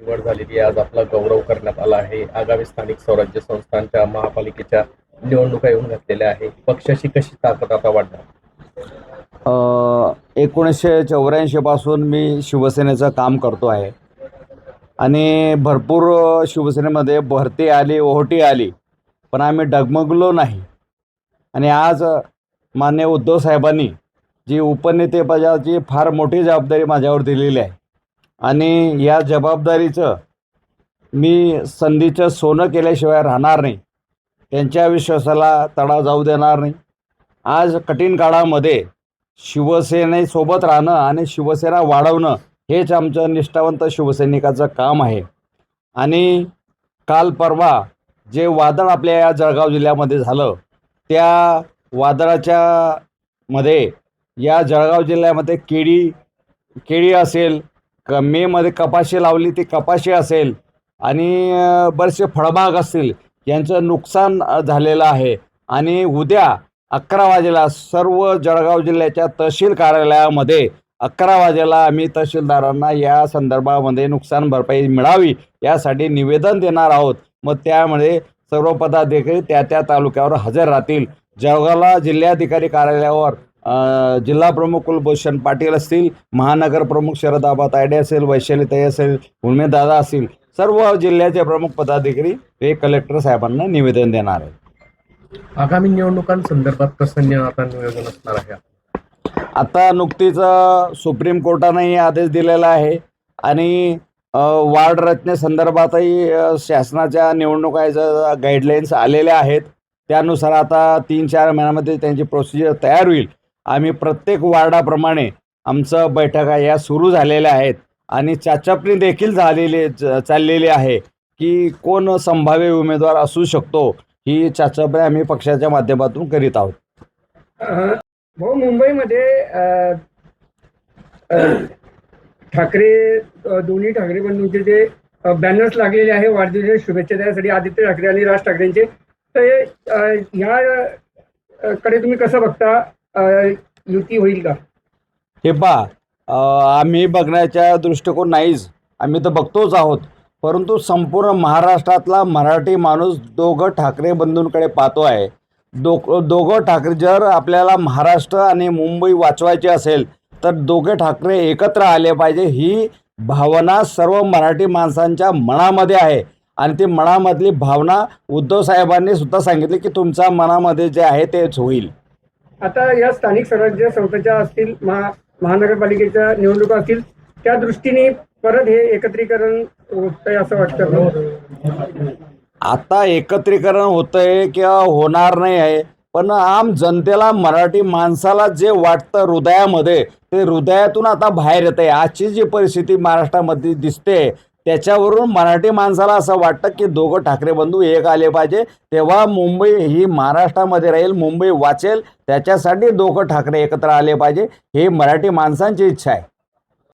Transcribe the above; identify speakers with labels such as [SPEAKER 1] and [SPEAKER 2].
[SPEAKER 1] निवड झालेली आहे. आज आपला गौरव करण्यात आला आहे. आगामी स्थानिक स्वराज्य संस्थांच्या महापालिकेच्या निवडणुका येऊन घातलेल्या आहे पक्षाची कशी ताकद आता वाढणार?
[SPEAKER 2] एकोणीसशे चौऱ्याऐंशी पासून मी शिवसेनेचं काम करतो आहे. आणि भरपूर शिवसेनेमध्ये भरती आली ओहोटी आली पण आम्ही डगमगलो नाही. आणि आज मान्य उद्धव साहेबांनी जी उपनेतेपदाची फार मोठी जबाबदारी माझ्यावर दिलेली आहे. आणि या जबाबदारीचं मी संधीचं सोनं केल्याशिवाय राहणार नाही. त्यांच्या विश्वासाला तडा जाऊ देणार नाही. आज कठीण काळामध्ये शिवसेनेसोबत राहणं आणि शिवसेना वाढवणं हेच आमचं निष्ठावंत शिवसैनिकाचं काम आहे. आणि काल परवा जे वादळ आपल्या या जळगाव जिल्ह्यामध्ये झालं त्या वादळाच्या मध्ये या जळगाव जिल्ह्यामध्ये केळी केळी असेल क मेमध्ये कपाशी लावली ती कपाशी असेल आणि बरेचसे फळबाग असतील यांचं नुकसान झालेलं आहे. आणि उद्या अकरा वाजेला सर्व जळगाव जिल्ह्याच्या तहसील कार्यालयामध्ये अकरा वाजेला आम्ही तहसीलदारांना या संदर्भामध्ये नुकसान भरपाई मिळावी यासाठी निवेदन देणार आहोत. मग त्यामध्ये सर्व पदाधिकारी त्या त्या तालुक्यावर हजर राहतील. जळगावला जिल्हाधिकारी कार्यालयावर जिल्हा प्रमुख कुलभूषण पाटील असतील महानगर प्रमुख शरद आबा तायडे असेल वैशालीताई असेल उर्मिदादा असतील सर्व जिल्ह्याचे प्रमुख पदाधिकारी हे कलेक्टर साहेबांना निवेदन देणार आहे
[SPEAKER 1] आगामी निवडणुकांसंदर्भात कसं आता नियोजन असणार आहे.
[SPEAKER 2] आता नुकतीच सुप्रीम कोर्टानेही आदेश दिलेला आहे आणि वार्ड रचनेसंदर्भातही शासनाच्या निवडणुकाच्या गाईडलाईन्स आलेल्या आहेत. त्यानुसार आता तीन चार महिन्यामध्ये त्यांची प्रोसिजर तयार होईल. आम्ही प्रत्येक वार्डाप्रमाणे आमचं बैठका या सुरू झालेल्या आहेत आणि चाचपणी देखील झालेली चाललेली आहे की कोण संभाव्य उमेदवार असू शकतो ही चाचपणी आम्ही पक्षाच्या माध्यमातून करीत आहोत.
[SPEAKER 3] भाऊ मुंबईमध्ये ठाकरे दोन्ही ठाकरे बंधूंचे जे बॅनर्स लागलेले आहे वाढदिवसाच्या शुभेच्छा देण्यासाठी आदित्य ठाकरे आणि राज ठाकरेंचे. तर ह्या कडे तुम्ही कसं बघता? युती होईल का?
[SPEAKER 2] हे पहा अ, आम्ही बघण्याच्या दृष्टिकोन नाहीच. आम्ही तर बघतोच आहोत. परंतु संपूर्ण महाराष्ट्रातला मराठी माणूस दोघं ठाकरे बंधूंकडे पाहतो आहे. दो दोघं ठाकरे जर आपल्याला महाराष्ट्र आणि मुंबई वाचवायची असेल तर दोघे ठाकरे एकत्र आले पाहिजे ही भावना सर्व मराठी माणसांच्या मनामध्ये आहे. आणि ती मनामधली भावना उद्धव साहेबांनी सुद्धा सांगितली की तुमच्या मनामध्ये जे आहे तेच होईल.
[SPEAKER 3] आता या स्थानिक स्वराज्य संस्थेच्या असतील महा महानगरपालिकेच्या निवडणुका असतील त्या दृष्टीने परत हे एकत्रीकरण होतंय असं वाटतं.
[SPEAKER 2] आता एकत्रीकरण होतंय किंवा होणार नाही आहे पण आम जनतेला मराठी माणसाला जे वाटतं हृदयामध्ये ते हृदयातून आता बाहेर येत आहे आजची जी परिस्थिती महाराष्ट्रामध्ये दिसते त्याच्यावरून मराठी माणसाला असं वाटतं की दोघं ठाकरे बंधू एक आले पाहिजे. तेव्हा मुंबई ही महाराष्ट्रामध्ये राहील मुंबई वाचेल. त्याच्यासाठी दोघं ठाकरे एकत्र आले पाहिजे. हे मराठी माणसांची इच्छा आहे.